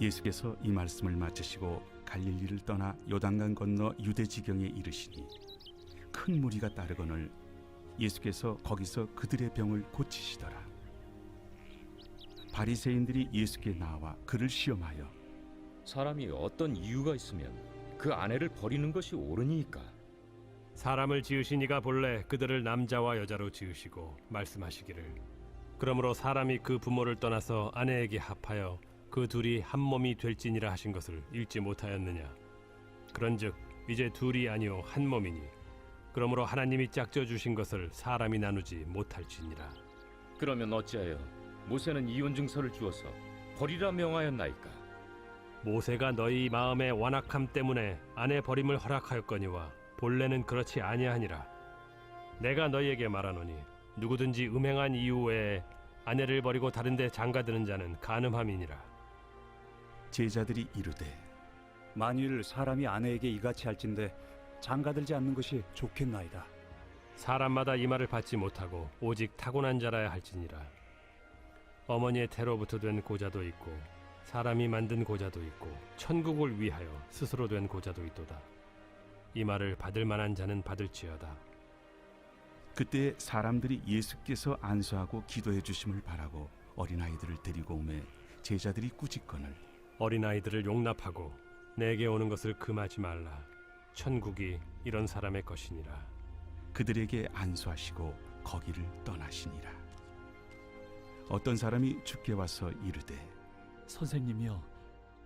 예수께서 이 말씀을 마치시고 갈릴리를 떠나 요단강 건너 유대 지경에 이르시니 큰 무리가 따르거늘 예수께서 거기서 그들의 병을 고치시더라. 바리새인들이 예수께 나와 그를 시험하여 사람이 어떤 이유가 있으면 그 아내를 버리는 것이 옳으니까. 사람을 지으신 이가 본래 그들을 남자와 여자로 지으시고 말씀하시기를. 그러므로 사람이 그 부모를 떠나서 아내에게 합하여 그 둘이 한 몸이 될지니라 하신 것을 읽지 못하였느냐. 그런즉 이제 둘이 아니요 한 몸이니. 그러므로 하나님이 짝져 주신 것을 사람이 나누지 못할지니라. 그러면 어찌하여 모세는 이혼 증서를 주어서 버리라 명하였나이까 모세가 너희 마음의 완악함 때문에 아내 버림을 허락하였거니와 본래는 그렇지 아니하니라. 내가 너희에게 말하노니 누구든지 음행한 이유 외에 아내를 버리고 다른데 장가드는 자는 간음함이니라. 제자들이 이르되 만일 사람이 아내에게 이같이 할진대 장가들지 않는 것이 좋겠나이다. 사람마다 이 말을 받지 못하고 오직 타고난 자라야 할지니라. 어머니의 태로부터 된 고자도 있고 사람이 만든 고자도 있고 천국을 위하여 스스로 된 고자도 있도다. 이 말을 받을 만한 자는 받을지어다. 그때 사람들이 예수께서 안수하고 기도해 주심을 바라고 어린아이들을 데리고 오매 제자들이 꾸짖거늘 어린아이들을 용납하고 내게 오는 것을 금하지 말라. 천국이 이런 사람의 것이니라. 그들에게 안수하시고 거기를 떠나시니라. 어떤 사람이 주께 와서 이르되 선생님이여,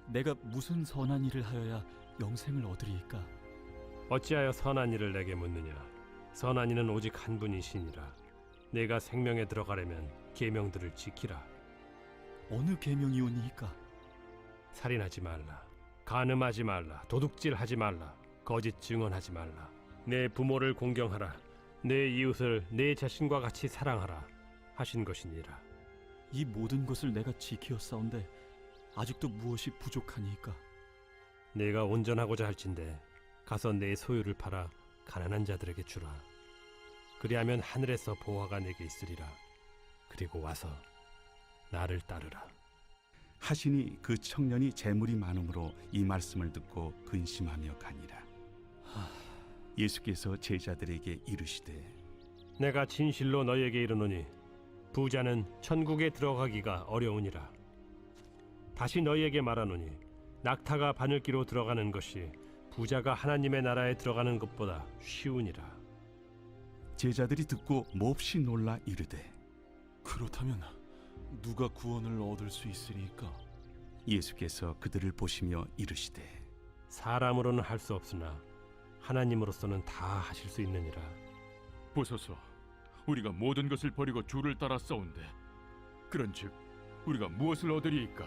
내가 무슨 선한 일을 하여야 영생을 얻으리이까? 어찌하여 선한 일을 내게 묻느냐? 선한 이는 오직 한 분이시니라. 내가 생명에 들어가려면 계명들을 지키라. 어느 계명이오니이까? 살인하지 말라. 간음하지 말라. 도둑질하지 말라. 거짓 증언하지 말라. 내 부모를 공경하라. 내 이웃을 내 자신과 같이 사랑하라. 하신 것이니라. 이 모든 것을 내가 지키었사온데 아직도 무엇이 부족하니이까? 내가 온전하고자 할진대 가서 내 소유를 팔아 가난한 자들에게 주라. 그리하면 하늘에서 보화가 내게 있으리라. 그리고 와서 나를 따르라. 하시니 그 청년이 재물이 많음으로 이 말씀을 듣고 근심하며 가니라. 예수께서 제자들에게 이르시되 내가 진실로 너희에게 이르노니 부자는 천국에 들어가기가 어려우니라. 다시 너희에게 말하노니 낙타가 바늘기로 들어가는 것이 부자가 하나님의 나라에 들어가는 것보다 쉬우니라. 제자들이 듣고 몹시 놀라 이르되 그렇다면 누가 구원을 얻을 수 있으리까? 예수께서 그들을 보시며 이르시되 사람으로는 할 수 없으나 하나님으로서는 다 하실 수 있느니라. 보소서 우리가 모든 것을 버리고 주를 따라 싸운데 그런즉 우리가 무엇을 얻으리이까